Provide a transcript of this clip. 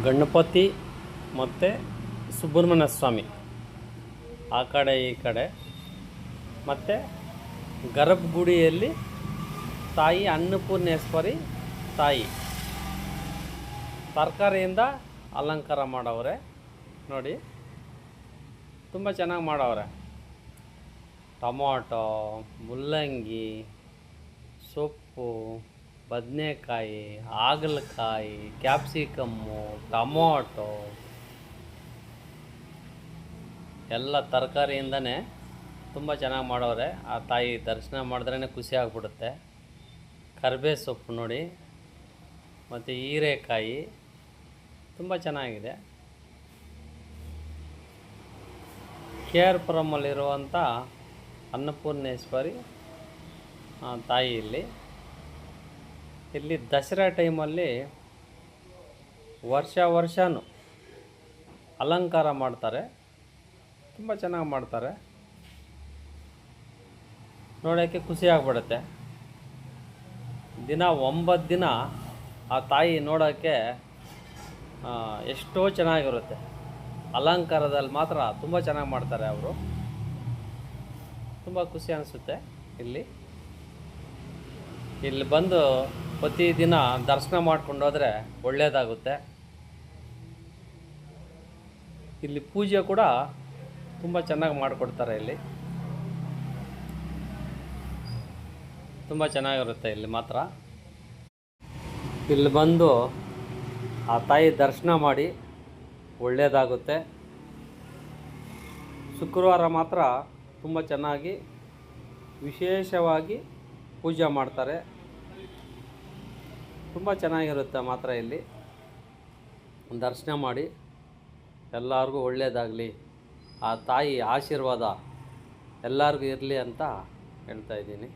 ಗಣಪತಿ ಮತ್ತು ಸುಬ್ರಹ್ಮಣ್ಯ ಸ್ವಾಮಿ. ಆ ಕಡೆ, ಈ ಕಡೆ. ಮತ್ತು ಗರ್ಭಗುಡಿಯಲ್ಲಿ ತಾಯಿ ಅನ್ನಪೂರ್ಣೇಶ್ವರಿ ತಾಯಿ. ತರಕಾರಿಯಿಂದ ಅಲಂಕಾರ ಮಾಡವ್ರೆ. ನೋಡಿ, ತುಂಬ ಚೆನ್ನಾಗಿ ಮಾಡವ್ರೆ. ಟೊಮೊಟೊ, ಮುಲ್ಲಂಗಿ, ಸೊಪ್ಪು ಬದನೆಕಾಯಿ, ಹಾಗಲಕಾಯಿ, ಕ್ಯಾಪ್ಸಿಕಮ್ಮು, ಟೊಮೊಟೊ, ಎಲ್ಲ ತರಕಾರಿಯಿಂದನೇ ತುಂಬ ಚೆನ್ನಾಗಿ ಮಾಡೋರೆ. ಆ ತಾಯಿ ದರ್ಶನ ಮಾಡಿದ್ರೇ ಖುಷಿ ಆಗಿಬಿಡುತ್ತೆ. ಕರಿಬೇ ಸೊಪ್ಪು ನೋಡಿ, ಮತ್ತು ಹೀರೆಕಾಯಿ, ತುಂಬ ಚೆನ್ನಾಗಿದೆ. ಕೆ ಆರ್ ಪುರಮಲ್ಲಿರುವಂಥ ಅನ್ನಪೂರ್ಣೇಶ್ವರಿ ತಾಯಿ ಇಲ್ಲಿ ಇಲ್ಲಿ ದಸರಾ ಟೈಮಲ್ಲಿ ವರ್ಷ ವರ್ಷನು ಅಲಂಕಾರ ಮಾಡ್ತಾರೆ. ತುಂಬ ಚೆನ್ನಾಗಿ ಮಾಡ್ತಾರೆ. ನೋಡೋಕ್ಕೆ ಖುಷಿ ಆಗ್ಬಿಡುತ್ತೆ. ದಿನ ಒಂಬತ್ತು ದಿನ ಆ ತಾಯಿ ನೋಡೋಕ್ಕೆ ಎಷ್ಟೋ ಚೆನ್ನಾಗಿರುತ್ತೆ. ಅಲಂಕಾರದಲ್ಲಿ ಮಾತ್ರ ತುಂಬ ಚೆನ್ನಾಗಿ ಮಾಡ್ತಾರೆ ಅವರು. ತುಂಬ ಖುಷಿ ಅನಿಸುತ್ತೆ ಇಲ್ಲಿ. ಇಲ್ಲಿ ಬಂದು ಪ್ರತಿದಿನ ದರ್ಶನ ಮಾಡ್ಕೊಂಡು ಹೋದರೆ ಒಳ್ಳೆಯದಾಗುತ್ತೆ ಇಲ್ಲಿ ಪೂಜೆ ಕೂಡ ತುಂಬ ಚೆನ್ನಾಗಿ ಮಾಡಿಕೊಡ್ತಾರೆ ಇಲ್ಲಿ. ತುಂಬ ಚೆನ್ನಾಗಿರುತ್ತೆ ಇಲ್ಲಿ ಮಾತ್ರ. ಇಲ್ಲಿ ಬಂದು ಆ ತಾಯಿ ದರ್ಶನ ಮಾಡಿ ಒಳ್ಳೆಯದಾಗುತ್ತೆ ಶುಕ್ರವಾರ ಮಾತ್ರ ತುಂಬ ಚೆನ್ನಾಗಿ ವಿಶೇಷವಾಗಿ ಪೂಜೆ ಮಾಡ್ತಾರೆ. ತುಂಬ ಚೆನ್ನಾಗಿರುತ್ತೆ ಮಾತ್ರ ಇಲ್ಲಿ. ದರ್ಶನ ಮಾಡಿ. ಎಲ್ಲರಿಗೂ ಒಳ್ಳೆಯದಾಗಲಿ ಆ ತಾಯಿ ಆಶೀರ್ವಾದ ಎಲ್ಲರಿಗೂ ಇರಲಿ ಅಂತ ಹೇಳ್ತಾ ಇದ್ದೀನಿ.